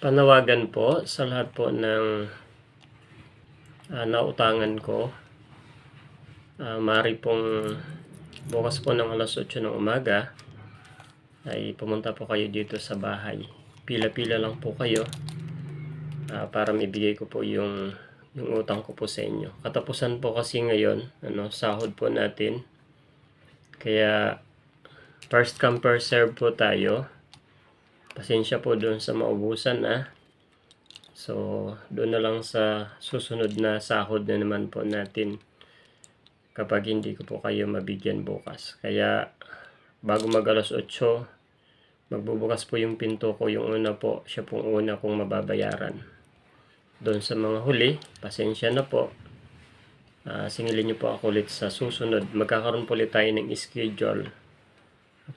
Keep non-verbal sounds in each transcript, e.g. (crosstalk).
Panawagan po sa lahat po ng ah, nautangan ko. Ah, mari pong bukas po ng alas 8 ng umaga ay pumunta po kayo dito sa bahay. Pila-pila lang po kayo ah, para maibigay ko po yung yung utang ko po sa inyo. Katapusan po kasi ngayon, ano, sahod po natin. Kaya first come first serve po tayo. Pasensya po doon sa maubusan ah. So, doon na lang sa susunod na sahod na naman po natin kapag hindi ko po kayo mabigyan bukas. Kaya, bago mag alas 8, magbubukas po yung pinto ko. Yung una po, siya pong una kong mababayaran. Doon sa mga huli, pasensya na po. Ah, singilin niyo po ako ulit sa susunod. Magkakaroon po ulit tayo ng schedule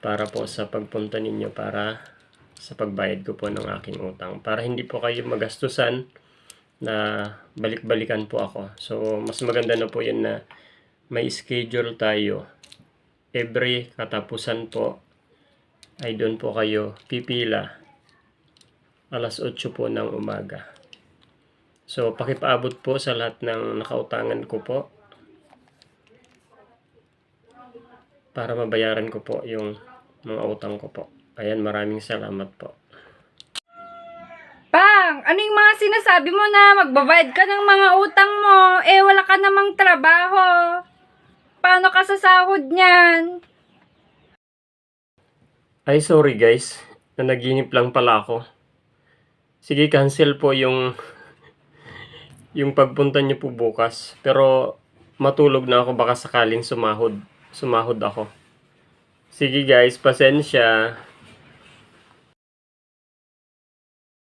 para po sa pagpunta ninyo para sa pagbayad ko po ng aking utang. Para hindi po kayo magastusan na balik-balikan po ako. So, mas maganda na po yun na may schedule tayo. Every katapusan po ay doon po kayo pipila alas 8 po ng umaga. So, pakipaabot po sa lahat ng nakautangan ko po para mabayaran ko po yung mga utang ko po. Ayan, maraming salamat po. Pang, ano yung mga sinasabi mo na magbabayad ka ng mga utang mo? Eh, wala ka namang trabaho. Paano ka sa sahod niyan? Ay, sorry guys. Nanaginip lang pala ako. Sige, cancel po yung (laughs) yung pagpunta niyo po bukas. Pero matulog na ako baka sakaling sumahod. Sumahod ako. Sige guys, pasensya.